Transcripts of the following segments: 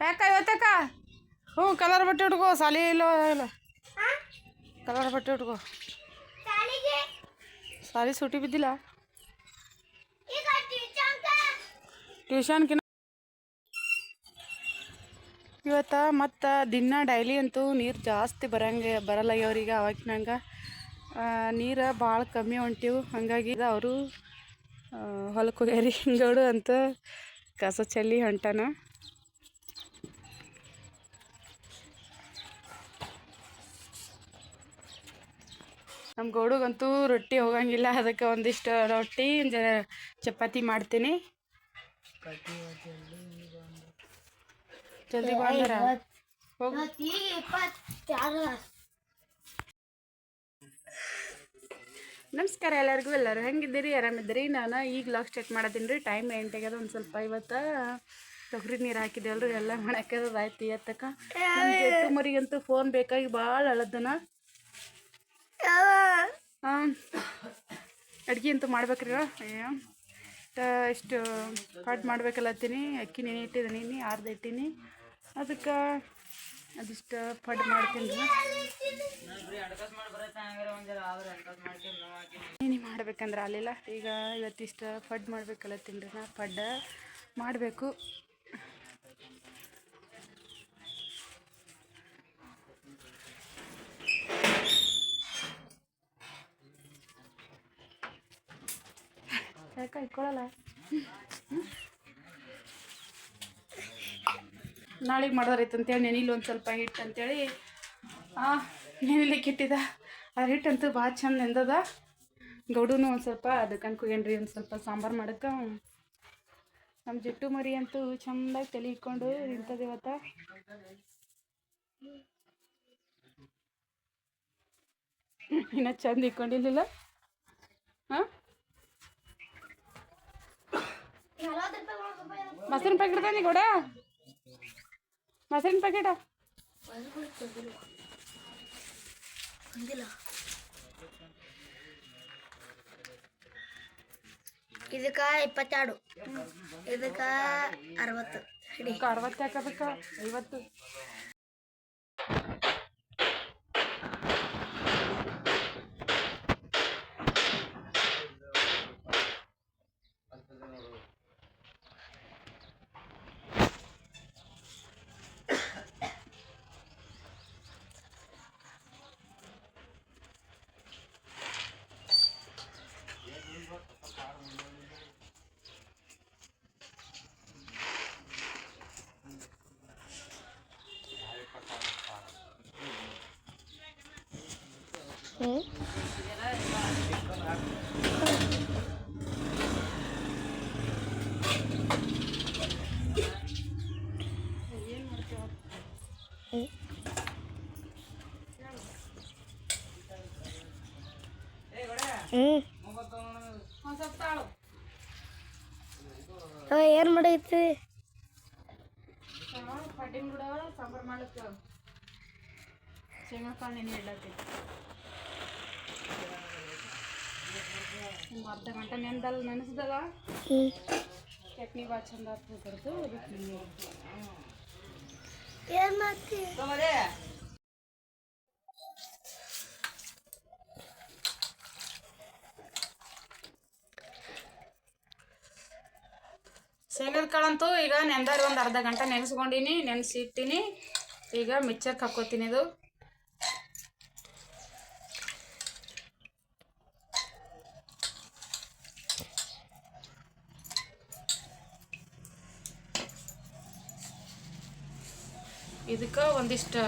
ಯಾಕ ಇವತ್ತಕ್ಕ ಹ್ಞೂ ಕಲರ್ ಬಟ್ಟೆ ಉಟ್ಕೋ ಸಾಲಿ ಇಲ್ಲ ಇಲ್ಲ ಕಲರ್ ಬಟ್ಟೆ ಉಟ್ಕೋ ಸಾಲಿ ಸೂಟಿ ಬಿದ್ದಿಲ್ಲ ಟ್ಯೂಷನ್ಕಿನ ಇವತ್ತು ಮತ್ತು ದಿನ ಡೈಲಿ ಅಂತೂ ನೀರು ಜಾಸ್ತಿ ಬರಂಗೆ ಬರಲ್ಲ ಅವ್ರಿಗೆ ಅವಾಗಿನಂಗೆ ನೀರು ಭಾಳ ಕಮ್ಮಿ ಹೊಂಟಿವು. ಹಾಗಾಗಿ ಅವರು ಹೊಲಕ್ಕೆ ಹೋಗ್ಯಾರಿ. ಹಿಂಗೋಡು ಅಂತ ಕಸ ಚೆಲ್ಲಿ ಹೊಂಟಾನ. ನಮ್ಮ ಗೋಡುಗಂತೂ ರೊಟ್ಟಿ ಹೋಗಂಗಿಲ್ಲ. ಅದಕ್ಕೆ ಒಂದಿಷ್ಟು ರೊಟ್ಟಿ ಚಪಾತಿ ಮಾಡ್ತೀನಿ. ಜಲ್ದಿ ಬಂದಾರ? ನಮಸ್ಕಾರ ಎಲ್ಲರಿಗೂ ಎಲ್ಲರೂ ಹೆಂಗಿದ್ದೀರಿ? ಆರಾಮಿದ್ದೀರಿ? ನಾನು ಈಗ ಲಾಗ್ ಚೆಕ್ ಮಾಡತ್ತೀನಿ ರೀ. ಟೈಮ್ ಎಂಟಾಗ್ಯದ ಒಂದು ಸ್ವಲ್ಪ ಇವತ್ತು ತೊಗರಿ ನೀರು ಹಾಕಿದೇವಲ್ರಿ ಎಲ್ಲ ಮಾಡಕ್ಕದ ಆಯ್ತು ಜೆಟ್ಟು ಮರಿಗಂತೂ ಫೋನ್ ಬೇಕಾಗಿ ಭಾಳ ಅಳದನ. ಹಾಂ. ಅಡ್ಗೆ ಅಂತೂ ಮಾಡ್ಬೇಕ್ರಿ ಅಯ್ಯೋ. ಇಷ್ಟು ಪಾಟ್ ಮಾಡ್ಬೇಕಲ್ಲತ್ತೀನಿ ಅಕ್ಕಿ ನೆನೆ ಇಟ್ಟಿದ್ದೀನಿ ಆರ್ದು ಇಟ್ಟೀನಿ. ಅದಕ್ಕೆ ಅದಿಷ್ಟು ಪಡ್ ಮಾಡ್ತೀನಿ ನೀನು ಮಾಡ್ಬೇಕಂದ್ರೆ ಅಲ್ಲಿಲ್ಲ ಈಗ ಇವತ್ತಿಷ್ಟು ಪಡ್ ಮಾಡ್ಬೇಕಲ್ಲ ರೀ ನಾ ಪಡ್ಡ ಮಾಡಬೇಕು. ಯಾಕೆ ಇಟ್ಕೊಳ್ಳಲ್ಲ ನಾಳೆಗೆ ಮಾಡೋರೈತೆ ಅಂತೇಳಿ ನೆನಿಲಿ ಒಂದು ಸ್ವಲ್ಪ ಹಿಟ್ಟು ಅಂತೇಳಿ. ನೆನಿಲಿಕ್ಕೆ ಇಟ್ಟಿದ ಆ ಹಿಟ್ಟಂತೂ ಭಾಳ ಚಂದ ನೆಂದದ. ಗೌಡೂ ಒಂದು ಸ್ವಲ್ಪ ಅದಕ್ಕೆ ಅನ್ಕೋಗ್ಯನ್ರಿ ಒಂದು ಸ್ವಲ್ಪ ಸಾಂಬಾರು ಮಾಡಕ್ಕೆ ನಮ್ಮ ಜಿಟ್ಟು ಮರಿ ಅಂತೂ ಚಂದಾಗಿ ತಲೆ ಇಟ್ಕೊಂಡು ನಿಂತದ ಇವತ್ತ. ಇನ್ನೂ ಚಂದ ಇಟ್ಕೊಂಡಿರ್ಲಿಲ್ಲ ಹಾಂ ಮೊಸರಿನ ಪ್ಯಾಕೆಟ್ ತಾನೆ ಗೌಡ ಮೊಸರಿನ ಪ್ಯಾಕೆಟ ಇದಕ್ಕ ಇಪ್ಪತ್ತೆರಡು ಇದಕ್ಕ ಅರವತ್ತು ಹಿಡಿ ಅರವತ್ತು ಹಾಕಬೇಕ ಐವತ್ತು ತಾಳು ಏನು ಮಾಡೈತಿ? ಸಾಂಬಾರು ಒಂದು ಅರ್ಧ ಗಂಟೆ ನೆನ್ದಲ್ಲ ನೆನೆಸ್ದಲ್ಲ ಚಟ್ನಿ ಭಾಳ ಚಂದ ಆಗ್ತದೆ ಅದಕ್ಕೆ ನೆನೆ ಏನು ಮಾಡ್ತಿ? ಶೇಂಗದ ಕಾಳಂತೂ ಈಗ ನೆಂದಾರಿ ಒಂದು ಅರ್ಧ ಗಂಟೆ ನೆನೆಸ್ಕೊಂಡಿನಿ ನೆನೆಸಿ ಇಟ್ಟೀನಿ ಈಗ ಮಿಕ್ಚರ್ಗೆ ಹಾಕೋತೀನಿ ಇದು. ಇದಕ್ಕೆ ಒಂದಿಷ್ಟು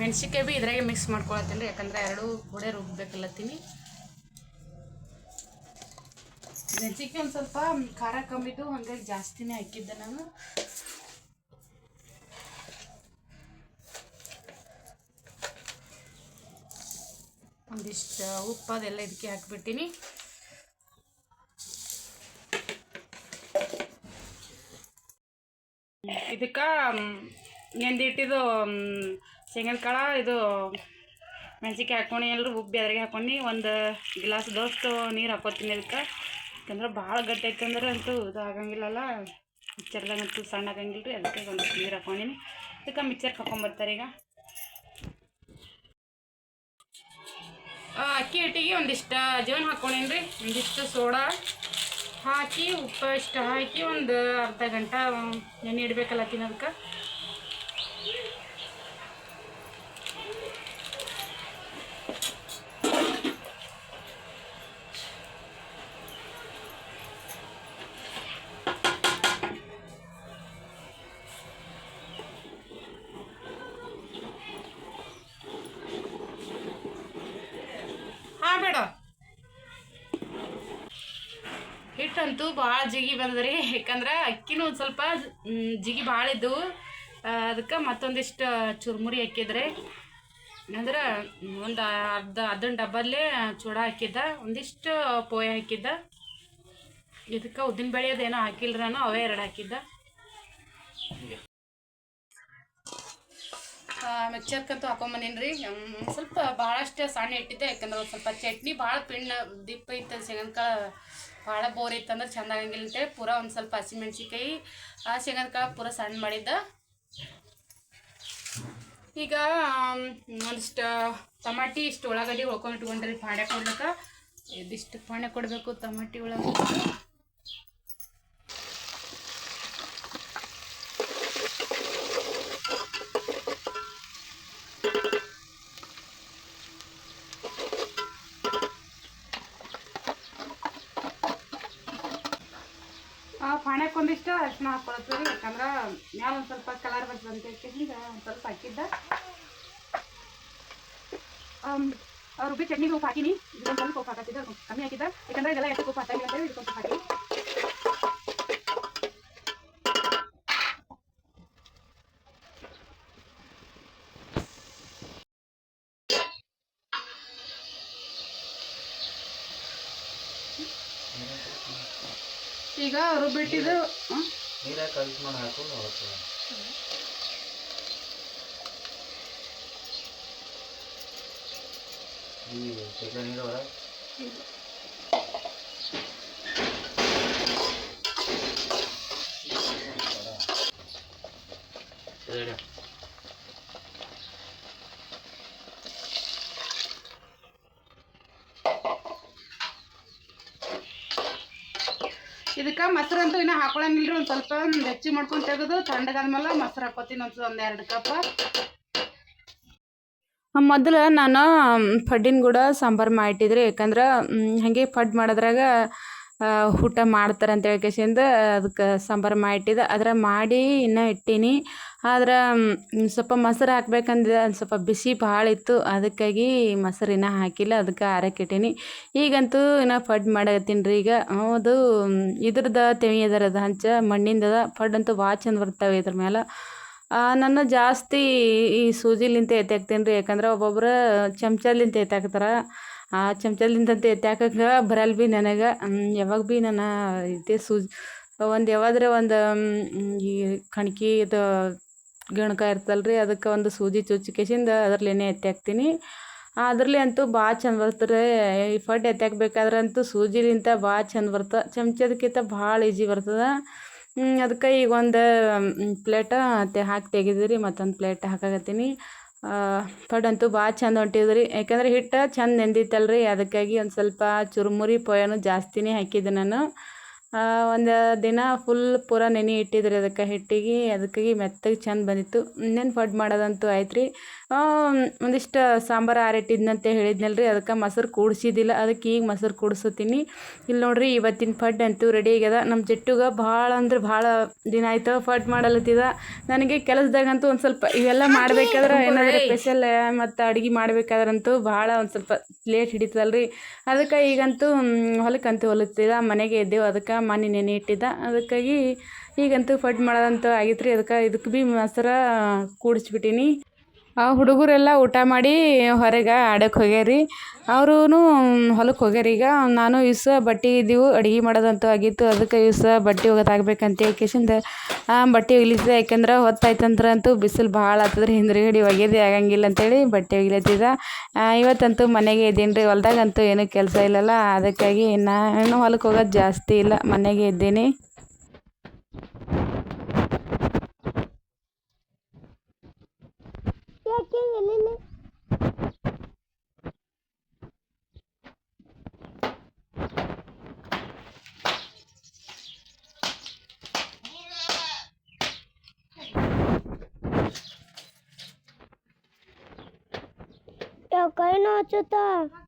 ಮೆಣಸಿನ್ಕಾಯಿ ಭೀ ಇದ್ರಾಗೆ ಮಿಕ್ಸ್ ಮಾಡ್ಕೊಳತ್ತೀನಿ ಯಾಕಂದ್ರೆ ಎರಡು ಕೂಡ ರುಬ್ಬೇಕಲ್ಲತ್ತೀನಿ. ವೆಜ್ಜಿಗೆ ಒಂದು ಸ್ವಲ್ಪ ಖಾರ ಕಮ್ಮಿದ್ದು ಹಾಗಾಗಿ ಜಾಸ್ತಿನೇ ಹಾಕಿದ್ದೆ ನಾನು. ಒಂದಿಷ್ಟು ಉಪ್ಪು ಅದೆಲ್ಲ ಇದಕ್ಕೆ ಹಾಕ್ಬಿಟ್ಟಿನಿ ಇದಕ್ಕೆ ನೆಂದಿಟ್ಟಿದ್ದು ಶೇಂಗದ ಕಾಳ ಇದು ಮೆಣಸಿಕಾಯಿ ಹಾಕ್ಕೊಂಡು ಎಲ್ಲರೂ ಉಪ್ಪು ಬೆದರಿಗೆ ಹಾಕ್ಕೊಂಡು, ಒಂದು ಗ್ಲಾಸ್ ದೋಸ್ತು ನೀರು ಹಾಕೋತೀನಿ ಇದಕ್ಕೆ. ಯಾಕಂದ್ರೆ ಭಾಳ ಗಟ್ಟಿ ಐತೆ ಅಂದ್ರೆ ಅಂತೂ ಇದು ಆಗಂಗಿಲ್ಲಲ್ಲ. ಸಣ್ಣ ಆಗಂಗಿಲ್ಲ ರೀ ಅದಕ್ಕೆ ಒಂದು ನೀರು ಹಾಕೊಂಡಿನಿ. ಅದಕ್ಕೆ ಮಿಕ್ಚರ್ಗೆ ಹಾಕೊಂಬರ್ತಾರೆ ಈಗ. ಅಕ್ಕಿ ಹಿಟ್ಟಿಗೆ ಒಂದಿಷ್ಟು ಜೀವನ ಹಾಕೊಂಡಿನಿ ರೀ ಒಂದಿಷ್ಟು ಸೋಡಾ ಹಾಕಿ, ಉಪ್ಪು ಇಷ್ಟು ಹಾಕಿ ಒಂದು ಅರ್ಧ ಗಂಟೆ ನೆನೆ ಇಡಬೇಕಲ್ಲ ತಿನ್ನೋದಕ್ಕೆ. ಹಿಟ್ಟಂತೂ ಭಾಳ ಜಿಗಿ ಬಂದ್ರಿ ಯಾಕಂದ್ರೆ ಅಕ್ಕಿನೂ ಒಂದು ಸ್ವಲ್ಪ ಜಿಗಿ ಭಾಳ ಇದ್ದವು. ಅದಕ್ಕೆ ಮತ್ತೊಂದಿಷ್ಟು ಚುರುಮುರಿ ಹಾಕಿದ್ರೆ. ಅಂದ್ರೆ ಒಂದು ಅರ್ಧ ಅದನ್ನ ಡಬ್ಬಲ್ಲೇ ಚೂಡ ಹಾಕಿದ್ದ. ಒಂದಿಷ್ಟು ಪೋಯ ಹಾಕಿದ್ದ. ಇದಕ್ಕೆ ಉದ್ದಿನ ಬೇಳೆ ಅದೇನೋ ಹಾಕಿಲ್ಲ ನಾನು, ಅವೇ ಎರಡು ಹಾಕಿದ್ದ. ಮಿಕ್ಚರ್ಕಂತೂ ಹಾಕೊಂಬಂದೀನಿ ರೀ ಸ್ವಲ್ಪ ಭಾಳಷ್ಟು ಸಣ್ಣ ಇಟ್ಟಿದ್ದೆ. ಯಾಕಂದ್ರೆ ಸ್ವಲ್ಪ ಚಟ್ನಿ ಭಾಳ ಪಿಣ್ಣ, ದಿಪ್ಪ ಇತ್ತು ಶೇಂಗನ್ಕಾಳು ಭಾಳ ಬೋರ್ ಇತ್ತು ಅಂದ್ರೆ ಚಂದ ಆಗಂಗಿಲ್ಲ ಅಂತೇಳಿ ಪೂರ ಒಂದು ಸ್ವಲ್ಪ ಹಸಿಮೆಣ್ಸಿಕಾಯಿ ಆ ಶೇಂಗನ್ಕಾಳು ಪೂರ ಸಣ್ಣ ಮಾಡಿದ್ದ. ಈಗ ಒಂದಿಷ್ಟು ಟಮಾಟಿ ಇಷ್ಟು ಉಳ್ಳಾಗಡ್ಡಿ ಉಳ್ಕೊಂಡು ಇಟ್ಕೊಂಡ್ರಿ ಪಾಣೆ ಕೊಡ್ಲಿಕ್ಕೆ ಇದಿಷ್ಟು ಪಾಣೆ ಕೊಡಬೇಕು, ಟಮಾಟಿ ಉಳ್ಳಾಗಡ್ಡಿ. ಪಾಣ್ಯಕ್ಕೆ ಒಂದಿಷ್ಟು ಅರಿಶಿನ ಹಾಕೊಳತ್ತೀವಿ ಯಾಕಂದ್ರೆ ಮ್ಯಾಲ ಒಂದು ಸ್ವಲ್ಪ ಕಲರ್ ಬರ್ತದಂತ ಹಿಂಗೆ ಒಂದು ಸ್ವಲ್ಪ ಹಾಕಿದ್ದ. ರುಬ್ಬಿ ಚಟ್ನಿಗೆ ಉಪ್ಪು ಹಾಕಿನಿ. ಇದೊಂದು ಸ್ವಲ್ಪ ಉಪ್ಪು ಅದಕ್ಕೆ ಕಮ್ಮಿ ಹಾಕಿದ್ದ. ಯಾಕಂದ್ರೆ ಇದೆಲ್ಲ ಎಷ್ಟು ಉಪ್ಪು ಹಾಕಿಲ್ಲ ಅಂತೇಳಿ ಇದಕ್ಕೆ ಹಾಕಿ ಈಗ ರುಬ್ಬಿಟ್ಟಿದ್ದು? ನೀರ ಕಲ್ಸಿ ಮಾಡಿ ಹಾಕೊಂಡು ಹೋಗ್ತದೆ ಈ ಶೇಖರ ನೀರು ಹೊರ ಇದಕ್ಕೆ ಮೊಸರು ಅಂತೂ ಇನ್ನೂ ಹಾಕೊಳಂಗಿಲ್ರಿ ಒಂದು ಸ್ವಲ್ಪ ಹೆಚ್ಚಿ ಮಾಡ್ಕೊಂಡು ತೆಗೆದು ತಣ್ಣಗಾದ್ಮೇಲೆ ಮೊಸರು ಹಾಕೋತೀನಿ ಒಂದು ಒಂದು ಎರಡು ಕಪ್. ಮೊದಲು ನಾನು ಪಡ್ಡಿನ ಕೂಡ ಸಾಂಬಾರು ಮಾಡಿಟ್ಟಿದ್ರಿ, ಯಾಕಂದ್ರೆ ಹಾಗೆ ಪಡ್ ಮಾಡೋದ್ರಾಗ ಊಟ ಮಾಡ್ತಾರೆ ಅಂತ ಹೇಳ್ಕೇಸಿಂದ ಅದಕ್ಕೆ ಸಾಂಬಾರು ಮಾಡಿಟ್ಟಿದ್ದೆ. ಅದರ ಮಾಡಿ ಇನ್ನೂ ಇಟ್ಟೀನಿ. ಆದ್ರೆ ಸ್ವಲ್ಪ ಮೊಸರು ಹಾಕ್ಬೇಕಂದ್ರೆ ಒಂದು ಸ್ವಲ್ಪ ಬಿಸಿ ಭಾಳ ಇತ್ತು. ಅದಕ್ಕಾಗಿ ಮೊಸರು ಇನ್ನೂ ಹಾಕಿಲ್ಲ. ಅದಕ್ಕೆ ಆರಕ್ಕಿಟ್ಟೀನಿ ಈಗಂತೂ ಇನ್ನೂ ಫಡ್ ಮಾಡತ್ತೀನಿ ರೀ ಈಗ. ಅದು ಇದ್ರದ ತೆವಿ ಹಂಚ ಮಣ್ಣಿಂದದ ಫಡ್ ಅಂತೂ ಭಾಳ ಚಂದ ಬರ್ತಾವೆ ಇದ್ರ ಮೇಲೆ ನನ್ನ ಜಾಸ್ತಿ ಈ ಸೂಜಿಲಿಂತ ಎತ್ತಾಕ್ತೀನಿ ರೀ ಯಾಕಂದ್ರೆ ಒಬ್ಬೊಬ್ರು ಚಮಚಲಿಂತ ಎತ್ತಾಕ್ತಾರೆ ಆ ಚಮಚಲಿಂತ ಎತ್ತಾಕಕ್ಕೆ ಬರಲ್ಲ ಭೀ ನನಗೆ. ಯಾವಾಗ ಭೀ ನಾನು ಇದೆ ಸೂಜಿ, ಒಂದು ಯಾವಾದ್ರೆ ಒಂದು ಈ ಕಣ್ಕಿ ಇದು ಗಣಕ ಇರ್ತಲ್ಲ ರೀ ಅದಕ್ಕೆ ಒಂದು ಸೂಜಿ ಚುಚ್ಚಿಕೇಶಿಂದ ಅದ್ರಲ್ಲೇನೆ ಎತ್ತಾಕ್ತೀನಿ ಅದ್ರಲ್ಲಿ ಅಂತೂ ಭಾಳ ಚಂದ ಬರ್ತದೆ. ಈ ಫಡ್ ಎತ್ತಾಕ್ಬೇಕಾದ್ರಂತೂ ಸೂಜಿಲಿಂತ ಭಾಳ ಚಂದ ಬರ್ತದೆ ಚಮಚದಕ್ಕಿಂತ ಭಾಳ ಈಜಿ ಬರ್ತದೆ. ಅದಕ್ಕೆ ಈಗ ಒಂದು ಪ್ಲೇಟ ಹಾಕಿ ತೆಗೆದಿರಿ ಮತ್ತೊಂದು ಪ್ಲೇಟ್ ಹಾಕಾಕತ್ತೀನಿ. ಪಡ್ ಅಂತೂ ಭಾಳ ಚಂದ ರೀ ಯಾಕಂದ್ರೆ ಹಿಟ್ಟು ಚಂದ ನೆಂದಿತ್ತಲ್ಲ ರೀ ಅದಕ್ಕಾಗಿ ಒಂದು ಸ್ವಲ್ಪ ಚುರುಮುರಿ ಪೊಯನು ಜಾಸ್ತಿನೇ ಹಾಕಿದ್ದೆ ನಾನು. ಒಂದು ದಿನ ಫುಲ್ ಪೂರ ನೆನೆ ಇಟ್ಟಿದ್ರಿ ಅದಕ್ಕೆ ಹಿಟ್ಟಿಗೆ, ಅದಕ್ಕಾಗಿ ಮೆತ್ತಗೆ ಚಂದ ಬಂದಿತ್ತು. ಇನ್ನೇನು ಪಡ್ ಮಾಡೋದಂತೂ ಆಯ್ತು ರೀ ಒಂದಿಷ್ಟು ಸಾಂಬಾರು ಆರಿಟ್ಟಿದ್ನಂತ ಹೇಳಿದ್ನಲ್ಲ ರೀ ಅದಕ್ಕೆ ಮೊಸರು ಕೂಡಿಸಿದ್ದಿಲ್ಲ ಅದಕ್ಕೆ ಈಗ ಮೊಸರು ಕೂಡಿಸ್ತೀನಿ. ಇಲ್ಲಿ ನೋಡ್ರಿ ಇವತ್ತಿನ ಫಡ್ ಅಂತೂ ರೆಡಿ ಆಗ್ಯದ. ನಮ್ಮ ಜಟ್ಟುಗ ಭಾಳ ಅಂದ್ರೆ ಭಾಳ ದಿನ ಆಯ್ತು ಫಡ್ ಮಾಡಲತ್ತಿದ. ನನಗೆ ಕೆಲಸದಾಗಂತೂ ಒಂದು ಸ್ವಲ್ಪ ಇವೆಲ್ಲ ಮಾಡ್ಬೇಕಾದ್ರೆ ಏನಾದರೂ ಸ್ಪೆಷಲ್ ಮತ್ತು ಅಡುಗೆ ಮಾಡ್ಬೇಕಾದ್ರಂತೂ ಭಾಳ ಒಂದು ಸ್ವಲ್ಪ ಲೇಟ್ ಹಿಡಿತದಲ್ಲ ರೀ ಅದಕ್ಕೆ ಈಗಂತೂ ಹೊಲಕ್ಕಂತೂ ಹೊಲತ್ತಿದ. ಮನೆಗೆ ಇದ್ದೇವೆ ಅದಕ್ಕೆ ಮನೆ ನೆನೆ ಇಟ್ಟಿದ್ದ. ಅದಕ್ಕಾಗಿ ಈಗಂತೂ ಫಡ್ ಮಾಡೋದಂತೂ ಆಗಿತ್ತು ರೀ ಅದಕ್ಕೆ ಇದಕ್ಕೆ ಭೀ ಮೊಸರ ಕೂಡಿಸ್ಬಿಟ್ಟೀನಿ. ಆ ಹುಡುಗರೆಲ್ಲ ಊಟ ಮಾಡಿ ಹೊರಗೆ ಆಡಕ್ಕೆ ಹೋಗ್ಯಾರಿ. ಅವರೂ ಹೊಲಕ್ಕೆ ಹೋಗ್ಯಾರ. ಈಗ ನಾನು ಇಸ ಬಟ್ಟೆ ಇದ್ದೀವು, ಅಡುಗೆ ಮಾಡೋದಂತೂ ಆಗಿತ್ತು. ಅದಕ್ಕೆ ಇಸ ಬಟ್ಟೆ ಒಗೋತಾಗ್ಬೇಕಂತೇಳಿ ಕಿಶಿಂದ ಬಟ್ಟೆ ಒಗಿಲಿದ್ದೆ. ಯಾಕೆಂದ್ರೆ ಹೊತ್ತಾಯ್ತಂದ್ರೆ ಅಂತೂ ಬಿಸಿಲು ಭಾಳ ಆಗ್ತದ್ರಿ ಹಿಂದ್ರಗಡೆ ಒಗೆದೇ ಆಗಂಗಿಲ್ಲ ಅಂತೇಳಿ ಬಟ್ಟೆ ಒಗಿಲತ್ತಿದ. ಇವತ್ತಂತೂ ಮನೆಗೆ ಇದ್ದೀನಿ ರೀ ಹೊಲ್ದಾಗಂತೂ ಏನೂ ಕೆಲಸ ಇಲ್ಲಲ್ಲ. ಅದಕ್ಕಾಗಿ ನಾನು ಹೊಲಕ್ಕೆ ಹೋಗೋದು ಜಾಸ್ತಿ ಇಲ್ಲ. ಮನೆಗೆ ಇದ್ದೀನಿ. क्या क्या लेने कहीं ना चुता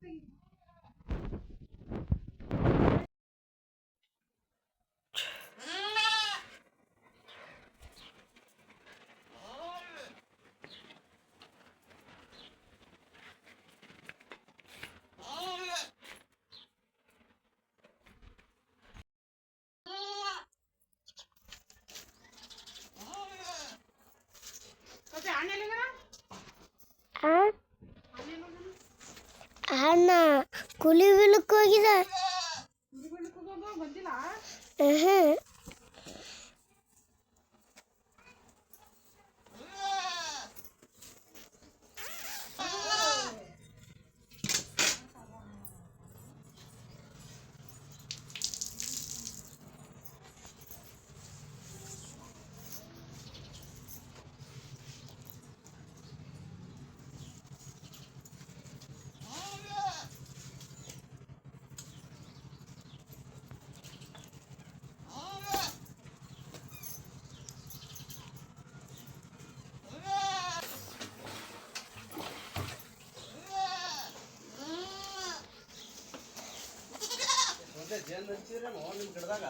ಗಿಡದಾಗ